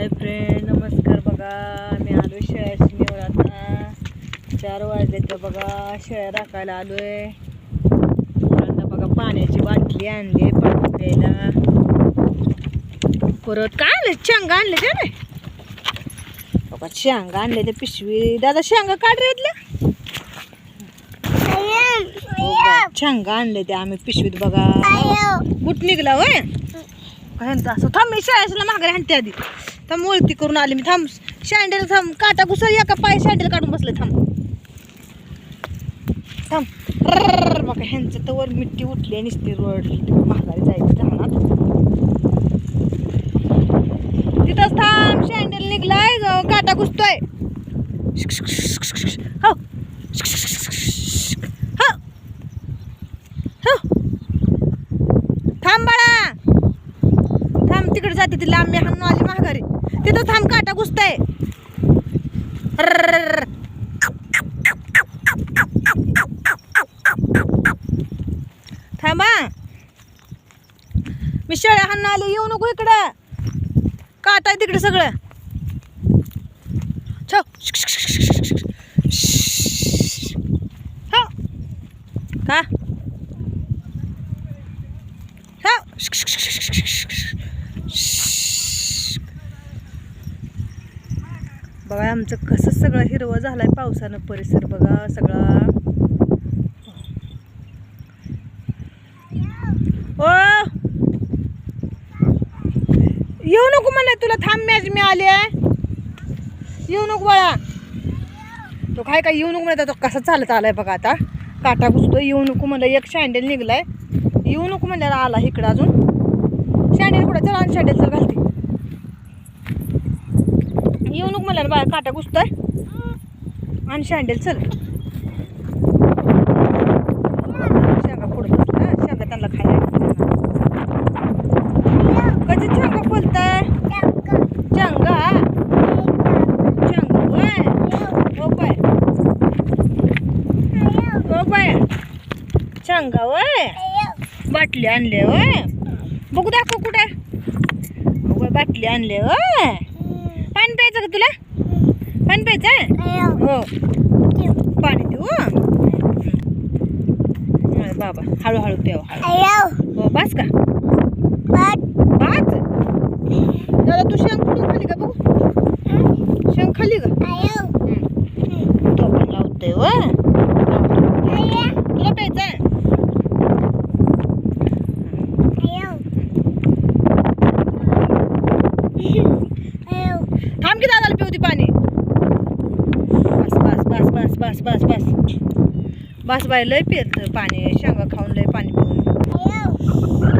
Hi friend नमस्कार बघा. मी आलो शेळ्याची निवड आता. चार वाजले तर बघा शेळ्या राखायला आलोय. आता बघा पाण्याची बाटली आणली पाणी प्यायला. परत काय आणले शेंगा आणले ते रे. बघा शेंगा आणले ते पिशवी. दादा शेंगा काढ रे इथल्या. बा, शेंगा आणले ते आम्ही पिशवीत बघा. बुट निघला होय. असं थांब मी माघारी आणते आधी. थांब ओळखी करून आली मी. थांब शँडल थांब. काटा घुसर एका पाय शँडल काढून बसले. थांब. थांब. बघा ह्यांचं तर वर मिट्टी उठली आणि नुसती रोड. माघारी जायचं धावणार तिथंच थांब शँडल निघलाय काटा घुसतोय. हो. हो. हो थांब बाळा थांब तिकडे जाते ती लांब मी हाणून आली माघारी तिथं थांब काटा घुसताय रर्रर्रर्र. थांबा मी शेळ्या हाणून आली येऊ नको इकडं काटा आहे तिकडे सगळं छो हो का हो बघा आमचं कसं सगळं हिरवं झालंय पावसानं परिसर बघा सगळा. ओ! येऊ नको म्हणलं तुला थांब मॅच मी आहे. येऊ नको बाळा. तो काय काय येऊ नको म्हणत तो कसा चालत आलाय बघा आता. काटा घुसतो येऊ नको म्हणलं एक शँडेल निघलाय. येऊ नको म्हणल्याला आला इकडं अजून. शँडेल कुठं चला आणि चल घालते. येऊ नको मला बाळा काटा घुसतोय. आणि शांडेल चल. शेंगा फोडत असला शेंगा त्यांना खायला कधी शेंगा फुलताय चांगा चांगा वय हो बाय हो बाय चांगा वय बाटली आणले वय बघू दाखव कुठे. बाटली आणले वय तुला? पाणी प्यायचं हो? पाणी देऊ हं, बाबा हळूहळू प्याव. हळू हो बस का? पाच दादा तू शेंग कुठून खाली का? बघू. शेंग खाली का? हं. तो पण लावतोय व कशाला पिऊ पाणी. बस बस बस बस बस बस बस. बस बाय लय पित पाणी. शेंगा खाऊन लय पाणी पिऊन.